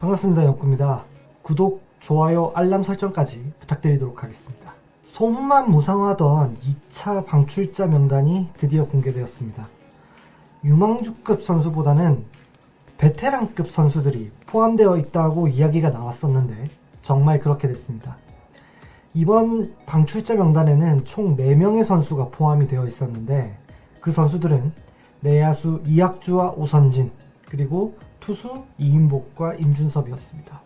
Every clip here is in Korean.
반갑습니다. 영구입니다. 구독, 좋아요, 알람 설정까지 부탁드리도록 하겠습니다. 소문만 무성하던 2차 방출자 명단이 드디어 공개되었습니다. 유망주급 선수보다는 베테랑급 선수들이 포함되어 있다고 이야기가 나왔었는데 정말 그렇게 됐습니다. 이번 방출자 명단에는 총 4명의 선수가 포함이 되어 있었는데 그 선수들은 내야수 이학주와 오선진 그리고 투수 이인복과 임준섭이었습니다.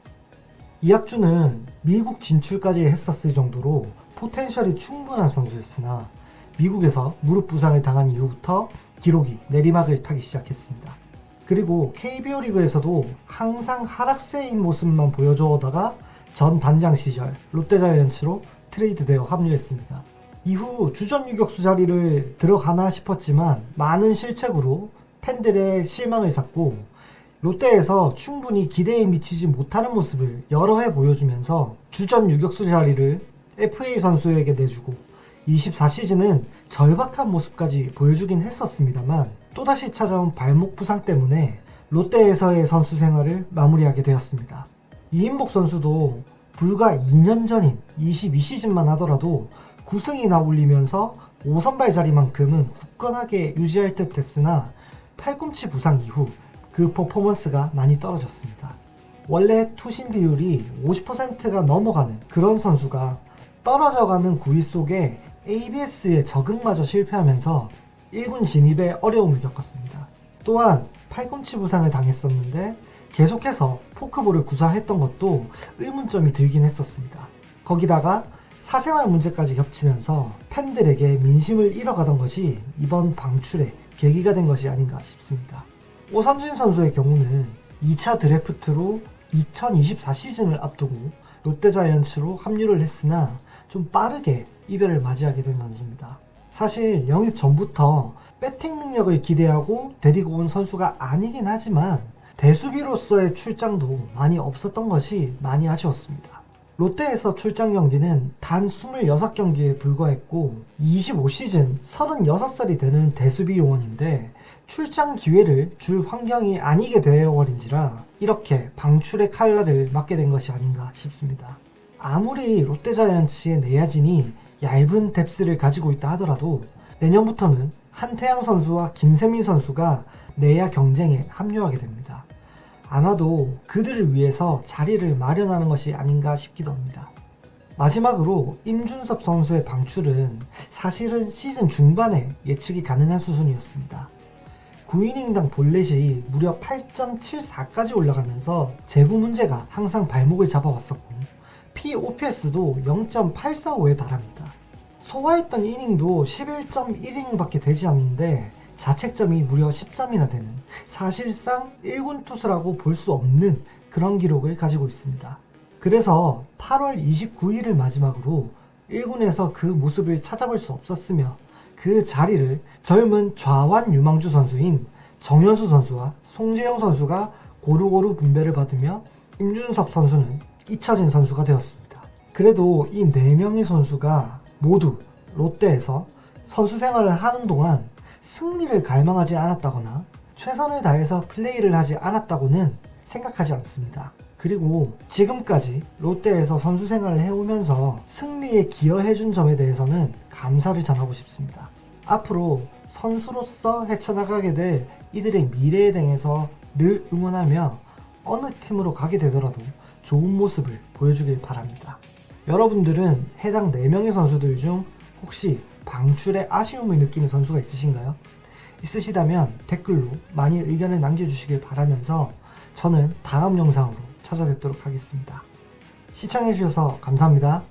이학주는 미국 진출까지 했었을 정도로 포텐셜이 충분한 선수였으나 미국에서 무릎 부상을 당한 이후부터 기록이 내리막을 타기 시작했습니다. 그리고 KBO 리그에서도 항상 하락세인 모습만 보여줘오다가 전 단장 시절 롯데자이언츠로 트레이드되어 합류했습니다. 이후 주전 유격수 자리를 들어가나 싶었지만 많은 실책으로 팬들의 실망을 샀고 롯데에서 충분히 기대에 미치지 못하는 모습을 여러 해 보여주면서 주전 유격수 자리를 FA 선수에게 내주고 24시즌은 절박한 모습까지 보여주긴 했었습니다만 또다시 찾아온 발목 부상 때문에 롯데에서의 선수 생활을 마무리하게 되었습니다. 이인복 선수도 불과 2년 전인 22시즌만 하더라도 9승이나 올리면서 5선발 자리만큼은 굳건하게 유지할 듯 했으나 팔꿈치 부상 이후 그 퍼포먼스가 많이 떨어졌습니다. 원래 투신 비율이 50%가 넘어가는 그런 선수가 떨어져가는 구위 속에 ABS의 적응마저 실패하면서 1군 진입에 어려움을 겪었습니다. 또한 팔꿈치 부상을 당했었는데 계속해서 포크볼을 구사했던 것도 의문점이 들긴 했었습니다. 거기다가 사생활 문제까지 겹치면서 팬들에게 민심을 잃어가던 것이 이번 방출의 계기가 된 것이 아닌가 싶습니다. 오삼진 선수의 경우는 2차 드래프트로 2024 시즌을 앞두고 롯데자이언츠로 합류를 했으나 좀 빠르게 이별을 맞이하게 된 선수입니다. 사실 영입 전부터 배팅 능력을 기대하고 데리고 온 선수가 아니긴 하지만 대수비로서의 출장도 많이 없었던 것이 많이 아쉬웠습니다. 롯데에서 출장 경기는 단 26경기에 불과했고 25시즌 36살이 되는 대수비 요원인데 출장 기회를 줄 환경이 아니게 되어버린지라 이렇게 방출의 칼날을 맞게 된 것이 아닌가 싶습니다. 아무리 롯데자이언츠의 내야진이 얇은 뎁스를 가지고 있다 하더라도 내년부터는 한태양 선수와 김세민 선수가 내야 경쟁에 합류하게 됩니다. 아마도 그들을 위해서 자리를 마련하는 것이 아닌가 싶기도 합니다. 마지막으로 임준섭 선수의 방출은 사실은 시즌 중반에 예측이 가능한 수준이었습니다. 9이닝당 볼넷이 무려 8.74까지 올라가면서 제구 문제가 항상 발목을 잡아왔었고 POPS도 0.845에 달합니다. 소화했던 이닝도 11.1이닝밖에 되지 않는데 자책점이 무려 10점이나 되는 사실상 1군 투수라고 볼 수 없는 그런 기록을 가지고 있습니다. 그래서 8월 29일을 마지막으로 1군에서 그 모습을 찾아볼 수 없었으며 그 자리를 젊은 좌완 유망주 선수인 정현수 선수와 송재영 선수가 고루고루 분배를 받으며 임준섭 선수는 잊혀진 선수가 되었습니다. 그래도 이 4명의 선수가 모두 롯데에서 선수 생활을 하는 동안 승리를 갈망하지 않았다거나 최선을 다해서 플레이를 하지 않았다고는 생각하지 않습니다. 그리고 지금까지 롯데에서 선수 생활을 해오면서 승리에 기여해준 점에 대해서는 감사를 전하고 싶습니다. 앞으로 선수로서 헤쳐나가게 될 이들의 미래에 대해서 늘 응원하며 어느 팀으로 가게 되더라도 좋은 모습을 보여주길 바랍니다. 여러분들은 해당 4명의 선수들 중 혹시 방출에 아쉬움을 느끼는 선수가 있으신가요? 있으시다면 댓글로 많이 의견을 남겨주시길 바라면서 저는 다음 영상으로 찾아뵙도록 하겠습니다. 시청해주셔서 감사합니다.